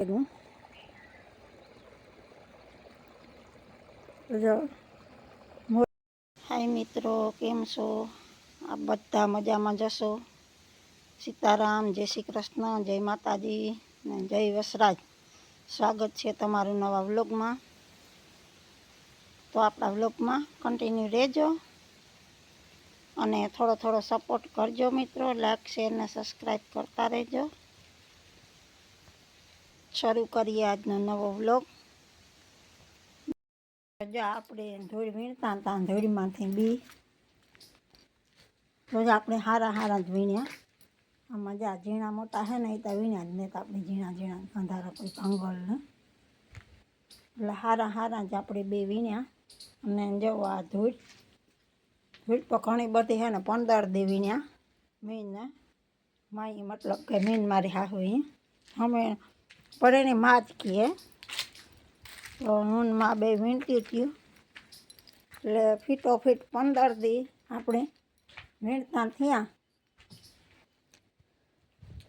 કરું જો. હાય મિત્રો, કેમ છો? આ બધા મજામાં જશો સીતારામ, જય શ્રી કૃષ્ણ, જય માતાજી ને જય વસરાજ. સ્વાગત છે તમારું નવા વ્લોગમાં. તો આપણા વ્લોગમાં કન્ટિન્યુ રહેજો અને થોડો થોડો સપોર્ટ કરજો મિત્રો. લાઈક શેર ને સબસ્ક્રાઈબ કરતા રહેજો. શરૂ કરીએ આજનો નવો વ્લોગ. જો આપણે ધૂળ વીણતા હતા, ધૂળમાંથી બી રોજ આપણે હારા હારા જ વીણ્યા. આમાં જે આ ઝીણા મોટા છે ને, એ તો વીણ્યા જ નહીં તો આપણે ઝીણા ઝીણા કંધારા કોઈ ભંગોળ ને. એટલે હારા હારા જ આપણે બે વીણ્યા. અને જો આ ધૂળ ધૂળ તો ઘણી બધી છે ને, પંદર દી વીણ્યા. મીનને માઈ મતલબ કે મીન મારી હાહુ અહીં અમે પડેની માં કીએ. તો હું માં બે વીણતી થયું. એટલે ફીટો ફીટ પંદર દી આપણે વીણતા થયા.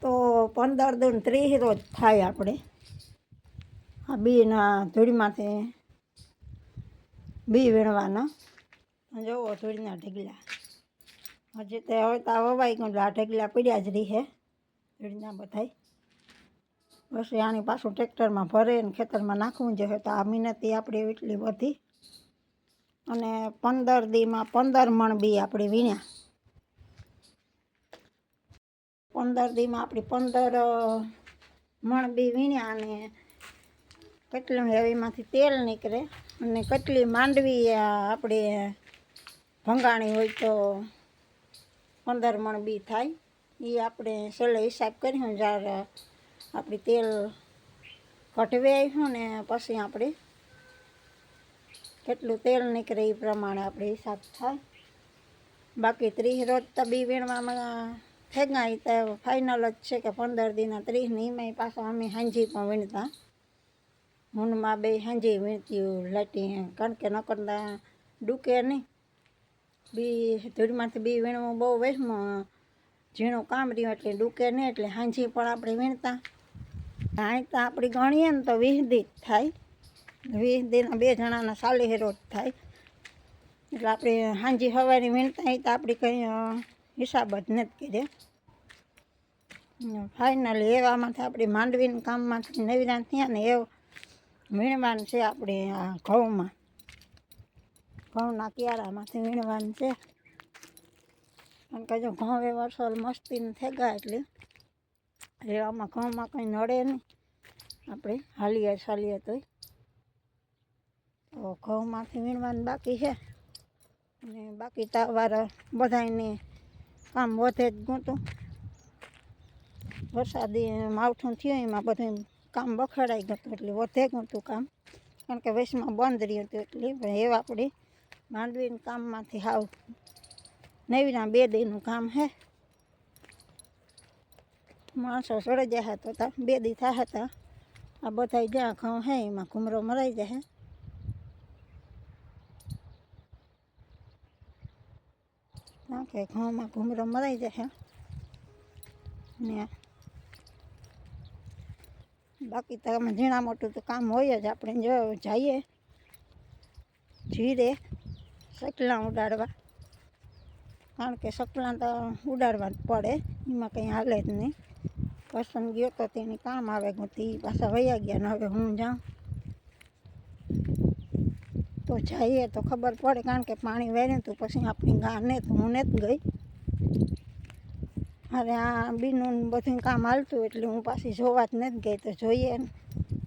તો પંદર દૂન ત્રીસ રોજ થાય આપણે. આ બીના ધૂળમાંથી બી વીણવાના. જોવો ધૂળના ઢગલા. હજી તો હવે તો વવાઈ ગયું આ ઢગલા પડ્યા જ રહે. ધૂળના બધાય. પછી આની પાછું ટ્રેક્ટરમાં ભરે ને ખેતરમાં નાખવું જોઈએ તો આ મહેનતી આપણે એટલી વધી. અને પંદર દીમાં પંદર મણ બી આપણે વીણ્યા. પંદર દીમાં આપણી પંદર મણ બી વીણ્યા અને કેટલું હેવીમાંથી તેલ નીકળે અને કેટલી માંડવી આપણે ભંગાણી હોય તો પંદર મણ બી થાય. એ આપણે છેલ્લે હિસાબ કર્યો જ્યારે આપણે તેલ કઢવે આવ્યું ને પછી આપણે કેટલું તેલ નીકળે એ પ્રમાણે આપણે હિસાબ થાય. બાકી ત્રીસ રોજ તો બી વીણવામાં ફેંગાય તો ફાઇનલ જ છે કે પંદર દિના ત્રીસ ને એમાંય પાછા અમે હાંજી પણ વીણતા. હુનમાં બે હાંજી વીણતી લાટી કારણ કે નકરતા ડૂકે નહીં બી ધૂળમાંથી બી વીણવું બહુ વહેમું. ઝીણું કામ રહ્યું એટલે ડૂકે નહીં એટલે હાંજી પણ આપણે વીણતા. અહીં તો આપણી ગણીએ ને તો વીસ જ થાય. વીસ દીના બે જણાના સાલી હેરો જ થાય. એટલે આપણે હાંજી સવારે વીણતા તો આપણે કંઈ હિસાબ જ નથી કર્યો. ફાઇનલી એવામાંથી આપણે માંડવીના કામમાંથી નવીરા થયા ને એવું વીણવાનું છે આપણે આ ઘઉંમાં. ઘઉંના ક્યારામાંથી વીણવાનું છે. કારણ કે જો ઘઉં એ વર્ષો મસ્તીને થઈ ગયા એટલે આમાં ઘઉંમાં કંઈ નડે નહીં. આપણે હાલીએ ચાલીએ તોય. તો ઘઉંમાંથી વીણવાનું બાકી છે. અને બાકી તાવારા વાર બધાને કામ વધે જ ગૂંતું. વરસાદી માવઠું થયું, એમાં બધું કામ બખડાઈ ગયું એટલે વધે ગૂંતું કામ. કારણ કે વૈશમાં બંધ રહ્યું હતું એટલે, પણ એવા આપણે માંડવીના કામમાંથી હાવ નવીના બે દીનું કામ હે માણસો ચડી જાય તા બે દી થાય હતા આ બધા જ્યાં ઘઉં હે, એમાં ઘૂમરો મરાઈ જાય કારણ કે ઘઉંમાં ઘૂમરો મરાઈ જાય ને બાકી તો આમાં ઝીણા મોટું તો કામ હોય જ, આપણે જો જઈએ. જીરે સકલા ઉડાડવા. કારણ કે સકલા તો ઉડાડવા જ પડે, એમાં કંઈ હાલે જ નહીં. પસંદ ગયો તો તેની કામ આવે ગોતી પાછા વયા ગયા, ને હવે હું જાઉં. તો જઈએ, તો ખબર પડે, કારણ કે પાણી વહેરે તું પછી આપણી ગાને તો હું જ ગઈ. અરે આ બીનું બધું કામ હાલતું એટલે હું પાછી જોવા જ નથી ગઈ, તો જોઈએ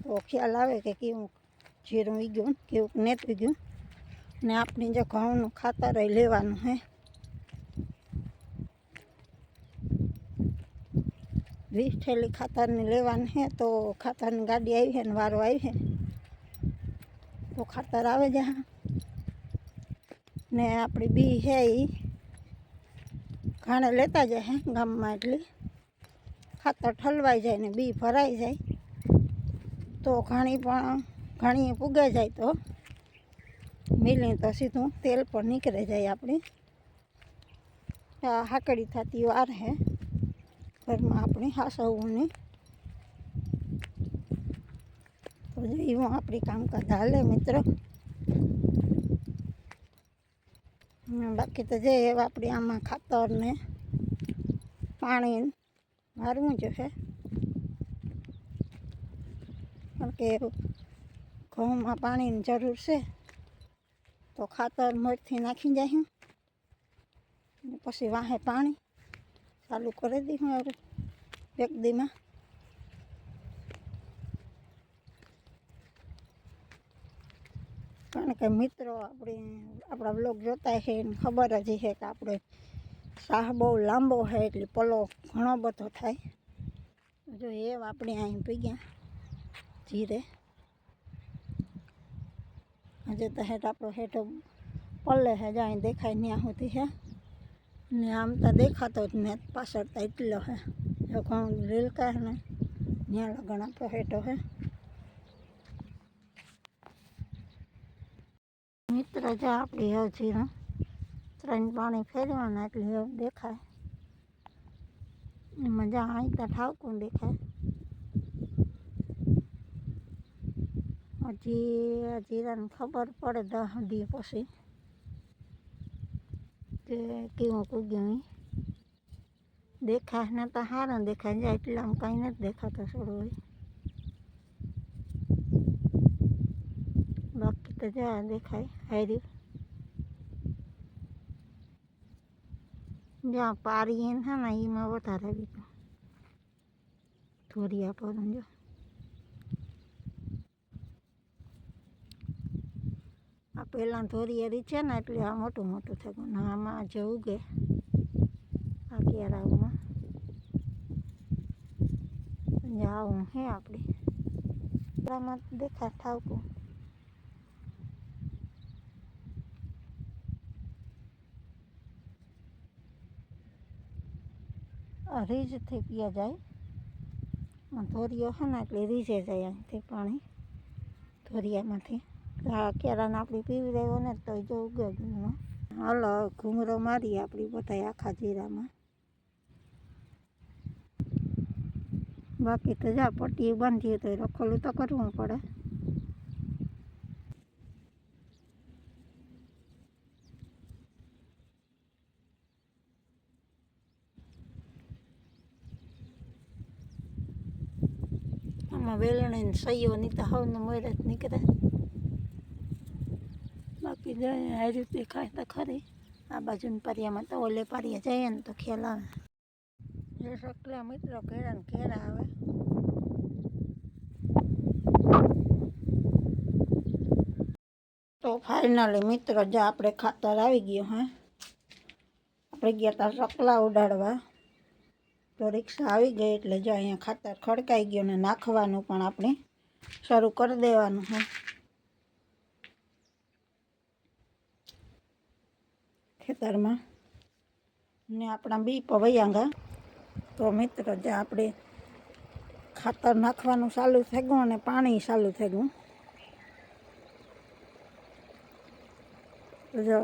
તો ખ્યાલ આવે કે કેવું જીરું વીગ્યું કેવું નથી વીગ્યું ને આપણી જે ઘઉંનું ખાતર લેવાનું હે. વીસ થેલી ખાતરની લેવાની હે તો ખાતરની ગાડી આવી છે ને વારો આવી છે તો ખાતર આવે જા ને આપણી બી છે એ ઘાણે લેતા જાય ગામમાં એટલે ખાતર ઠલવાઈ જાય ને બી ભરાઈ જાય તો ઘાણી પણ ઘાણી પૂગાઈ જાય તો મિલી તો સીધું તેલ પણ નીકળે જાય આપણી આ હાકડી થતી વાર હે ઘરમાં આપણે હાસવવાની તો જો એવું આપણી કામકાજ હાલે મિત્રો. અને બાકી તો જે એવા આપણી આમાં ખાતર ને પાણી મારવું જોઈએ કારણ કે ઘઉંમાં પાણીની જરૂર છે. તો ખાતર મોરથી નાખી જાય અને પછી વાહે પાણી. ચાલુ કરી દઈશું હવે એક દીમાં કારણ કે મિત્રો આપણે આપણા બ્લોગ જોતા છે એને ખબર જ છે કે આપણે શાહ બહુ લાંબો છે એટલે પલો ઘણો બધો થાય. જો એ આપણે અહીં પીગ્યા ધીરે હજે તો હેઠ આપણો હેઠો પલ્લે છે જાય દેખાય ત્યાં સુધી છે ને આમ તો દેખાતો જ ને પાછળ તો એટલો છે જો ઘઉં રીલકા છે ને ત્યાં લગણ આપણો હેઠો છે મિત્ર જો આપણી હજીનો ત્રણ પાણી ફેરવાના એટલે એવું દેખાય એમાં જ્યાં અહીં ત્યાં ઠાવકું દેખાય હજી જીરાને ખબર પડે દસ દી પછી કે કેવું કૂગ્યું ઈ દેખાય ને તો સારું, દેખાય જાય એટલામાં કાંઈ નથી દેખાતો હોય બાકી તો જા, દેખાય, હાર્યું. જ્યાં પારી એને હા ને, એમાં વધારે બીજું ધોરિયા પર જો આ પહેલાં ધોરિયારી છે ને એટલે આ મોટું મોટું થયું. ને આમાં જે ઉગે આ કેરાઓમાં આવું હે આપણી આમાં દેખા ઠાવકું. આ રીજથી પીયા જાય. ધોરિયો છે ને એટલે રીજે જાય અહીંથી પાણી ધોરિયામાંથી. આ કેરાને આપણી પીવી રહ્યો ને તો જો ઉગે ઘૂમરો હાલો ઘૂમરો મારીએ આપણી બધા આખા જીરામાં. બાકી તો જા, પટ્ટી બાંધીએ તો રખોલું તો કરવું પડે. આમાં વેલણે ને સહીઓ નહીં તો હવને મોર જ નીકળે. જાય, આ રીતે ખાય તો ખરી. આ બાજુની પરિયામાં તો ઓલે પરિયા જઈએ ને તો ખ્યાલ આવે જો સકલા મિત્રો ઘેરા ને ઘેરા આવે. તો ફાઇનલી મિત્રો જો આપણે ખાતર આવી ગયું હા. આપણે ગયા તા સકલા ઉડાડવા. તો રિક્ષા આવી ગઈ એટલે જો અહીંયા ખાતર ખડકાઈ ગયું ને નાખવાનું પણ આપણે શરૂ કરી દેવાનું છે ખેતરમાં. ને આપણા બી પવૈયાંગા. તો મિત્ર, જે આપણે ખાતર નાખવાનું ચાલુ થઈ ગયું અને પાણી ચાલુ થઈ ગયું જો,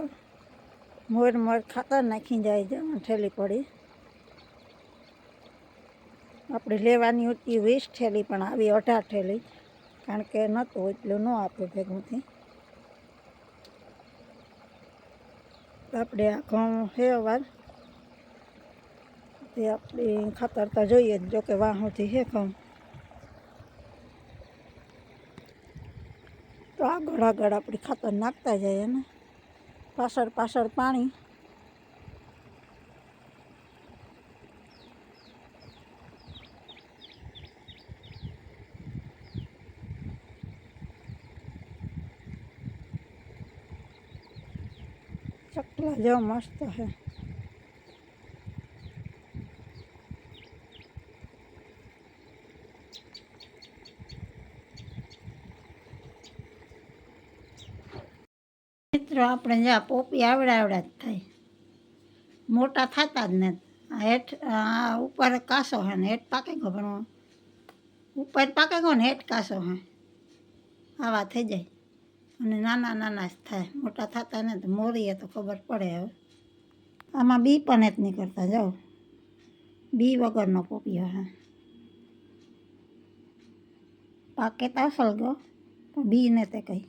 મોર મોર ખાતર નાખી જાય છે ઠેલી પડી. આપણે લેવાની હતી વીસ ઠેલી, પણ આવી અઢાર ઠેલી, કારણ કે નહોતું, એટલું ન આપ્યું ભેગુંથી. આપણે આ ઘઉં હે વાર તે આપણે ખાતર તો જોઈએ જો કે વાહોથી હે ઘઉં. તો આગળ આગળ આપણે ખાતર નાખતા જઈએ ને. પાછળ પાછળ પાણી. ચકલા જેવો મસ્ત છે મિત્રો, આપણે જ્યાં પોપી આવડા આવડા જ થાય. મોટા થતા જ નથી. આ હેઠ, આ ઉપર કાસો છે ને, હેઠ પાકે ગયો પણ ઉપર પાકે ગયો ને, હેઠ કાસો હે. આવા થઈ જાય. અને નાના નાના જ થાય. મોટા થતા ને તો મોરીએ તો ખબર પડે હવે. આમાં બી પણ જ કરતા જાઓ. બી વગરનો પોપિયો હે પાકે તો અસલ ગયો પણ બી ને તે કંઈ.